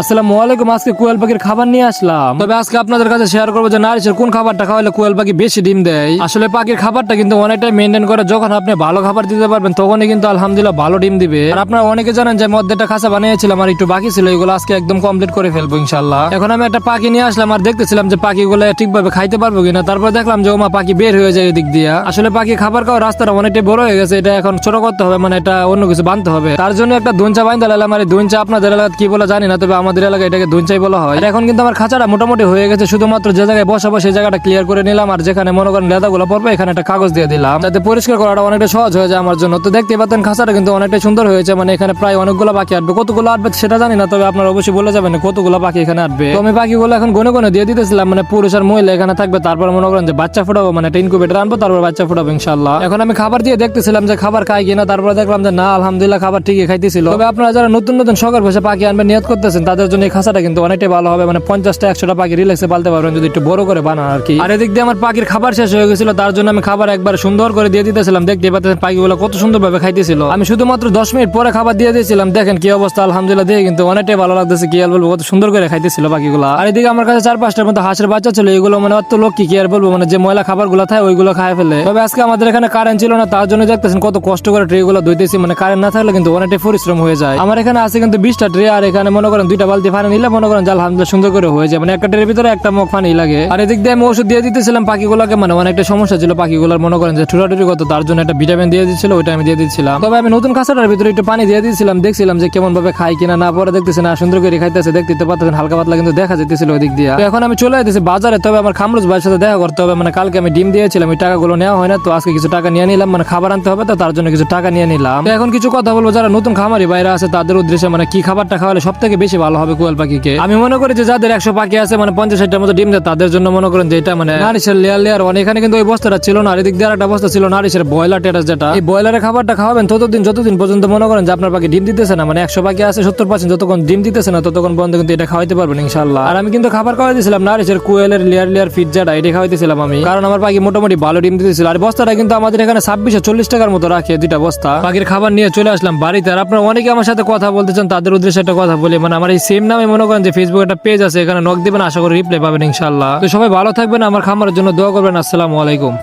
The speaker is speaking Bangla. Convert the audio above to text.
আসসালামু আলাইকুম, আজকে কোয়েল পাখির খাবার নিয়ে আসলাম। তবে আজকে আপনাদের কাছে শেয়ার করব যে নারিশের কোন খাবারটা খাওয়ালে পাখি বেশি ডিম দেয়। আসলে পাখির খাবারটা কিন্তু অনেকটাই মেনটেন করে, যখন আপনি ভালো খাবার দিতে পারবেন, তখনই কিন্তু আলহামদুলিল্লাহ ভালো ডিম দিবে। আর আপনারা অনেকে জানেন যে মধ্যেটা বানিয়েছিলাম আর একটু বাকি ছিল, এগুলো আজকে একদম কমপ্লিট করে ফেলব ইনশাল্লাহ এখন আমি একটা পাখি নিয়ে আসলাম আর দেখতেছিলাম যে পাখিগুলো ঠিকভাবে খাইতে পারব কিনা। তারপর দেখলাম যে, ওমা, পাখি বের হয়ে যায় এদিক দিয়া। আসলে পাখি খাবার খাওয়ার রাস্তাটা অনেকটাই বড় হয়ে গেছে, এটা এখন ছোট করতে হবে মানে এটা অন্য কিছু বানতে হবে। তার জন্য একটা দুঞ্চা বাইন্দা লালাম আর দুঞ্চা আপনাদের এলাকায় কি বলে জানি না, তবে আমাদের এলাকায় এটাকে দুঞ্চাই বলা হয়। এখন কিন্তু আমার খাঁচাটা মোটামুটি হয়ে গেছে, শুধুমাত্র যে জায়গায় বসাবো সেই জায়গাটা ক্লিয়ার করে নিলাম, আর যেখানে মনে করেন লেদাগুলো পড়বে, এখানে একটা কাগজ দিয়ে দিলাম। যাতে পরিষ্কার করাটা অনেকটা সহজ হয়ে যায় আমার জন্য। তো দেখতে পাচ্ছেন, খাঁচাটা কিন্তু অনেকটা সুন্দর হয়েছে মানে এখানে প্রায় অনেকগুলো পাখি আসবে। কতগুলো আসবে সেটা জানি না, তবে আপনারা অবশ্যই বলে যাবেন কতগুলো পাখি এখানে আসবে। তো আমি পাখিগুলো এখন গনে গনে দিয়ে দিতেছিলাম মানে পুরুষ আর মহিলা এখানে থাকবে, তারপর মনে করেন যে বাচ্চা ফোটাবো মানে একটা ইনকুবেটার আনব, তারপর বাচ্চা ফোটাবো ইনশাল্লাহ এখন আমি খাবার দিয়ে দেখতেছিলাম যে খাবার খাই কিনা, তারপর দেখলাম যে না, আলহামদুলিল্লাহ, খাবার ঠিকই খাইতেছিল। তবে আপনারা যারা নতুন নতুন শখের বসে পাখি আনবে নিয়ত করতেছেন তাদের জন্য এই খাঁচাটা কিন্তু অনেকটাই ভালো হবে। মানে পঞ্চাশটা, একশোটা পাখি রিল্যাক্সে পালতে পারবেন যদি একটু বড় করে বানান আর কি। আর এদিক দিয়ে আমার পাখির খাবার শেষ হয়ে গেছিল, তার জন্য আমি খাবার একবার সুন্দর করে দিয়ে দিতেছিলাম। দেখতে পাচ্ছেন পাখিগুলো কত সুন্দর ভাবে খাইতেছিল। আমি শুধুমাত্র দশ মিনিট পরে খাবার দিয়ে দিয়েছিলাম। দেখেন কি অবস্থা, আলহামদুলিল্লাহ দিয়ে কিন্তু অনেকটাই ভালো লাগতেছে কি আর বলব, কত সুন্দর করে খাইতেছিল পাখিগুলো। আর এদিকে আমার কাছে চার পাঁচটার মতো হাঁসের বাচ্চা ছিল, এগুলো মানে অত লোক কি কি আর বলব মানে যে ময়লা খাবারগুলো থাকে ওইগুলো খায় ফেলে। তবে আজকে আমাদের এখানে কারেন্ট ছিল না, তার জন্য দেখতেছেন কত কষ্ট করে ট্রে গুলো ধুইতেছি মানে কারেন্ট না থাকলে কিন্তু অনেকটাই পরিশ্রম হয়ে যায়। আমার এখানে আছে কিন্তু বিশটা ট্রে আর এখানে মনে করেন দুইটা বালতি পানি নিলে, মনে করেন যে আলহামদুলিল্লাহ সুন্দর করে হয়ে যায়। মানে একটা ট্রের ভিতরে একটা মুখ পানি লাগে। আর এদিক দিয়ে আমি ওষুধ দিয়ে দিতেছিলাম পাখিগুলোকে মানে অনেকটা সমস্যা ছিল পাখিগুলোর, মনে করেন যে ঠুরাটুরি করতো, তার জন্য একটা ভিটামিন দিয়ে দিচ্ছিল ওইটা আমি দিয়ে দিচ্ছিলাম। তবে আমি নতুন কাঁচাটার ভিতরে একটু পানি দিয়ে দিয়েছিলাম, দেখছিলাম যে কেমন ভাবে খাই কিনা, না পরে দেখতেছি না, সুন্দর করে খাইতেছে, দেখতে পাচ্ছেন হালকা পাতলা কিন্তু দেখা যেতেছিল ওই দিক দিয়ে এখন আমি চলে যেতেছি বাজারে, তবে আমার খামরুজ ভাইয়ের সাথে দেখা করতে হবে মানে কালকে আমি ডিম দিয়েছিলাম, ওই টাকাগুলো নেওয়া হয় না, তো আজকে কিছু টাকা নিয়ে নিলাম মানে খাবার আনতে হবে, তো তার জন্য কিছু টাকা নিয়ে নিলাম। এখন কিছু কথা বলব, যারা নতুন খামারি বাইরে আছে, তাদের উদ্দেশ্যে মানে কি খাবারটা খাওয়ালে সব থেকে বেশি ভালো হবে কোয়েল পাখিকে। আমি মনে করি যে যাদের একশো পাখি আছে মানে পঞ্চাশ ষাটটার মতো ডিম দেয়, তাদের জন্য মনে করেন যে এটা মানে নারিশের লেয়ার লেয়ার ওয়ান এখানে কিন্তু ওই বস্তাটা ছিল না এদিক দিয়ে একটা বস্তা ছিল, নারিশের ব্রয়লার টেটাস যেটা। এই ব্রয়লারের খাবারটা খাওয়াবেন ততদিন যতদিন পর্যন্ত মনে করেন যে আপনার পাখি ডিম দিতেছে না মানে একশো পাখি আছে, সত্তর পার্সেন্ট যতক্ষণ ডিম দিতেছে না, ততক্ষণ পর্যন্ত কিন্তু এটা খাওয়াইতে পারবেন ইনশাল্লাহ আর আমি কিন্তু খাবার খাওয়াই দিয়েছিলাম নারিশের কুয়েলের লেয়ার লেয়ার ফিট যেটা, এটা খাওয়াইতেছিলাম আমি। কারণ আমার পাখি মোটামুটি ভালো ডিম দিতেছিল। আর বস্তাটা কিন্তু আমাদের এখানে ছাব্বিশশো চল্লিশ টাকার মতো রাখে দুইটা বস্তা। পাখির খাবার নিয়ে চলে আসলাম বাড়িতে। আর আপনারা অনেকে আমার সাথে কথা বলতে চান, তাদের উদ্দেশ্যে একটা কথা বলি মানে আমার এই সেম নামে মনে করেন যে ফেসবুক একটা পেজ আছে, এখানে নক দেবেন, আশা করি রিপ্লাই পাবেন ইনশাল্লাহ তো সবাই ভালো থাকবেন, আমার খামারের জন্য দোয়া করবেন। আসসালামু আলাইকুম।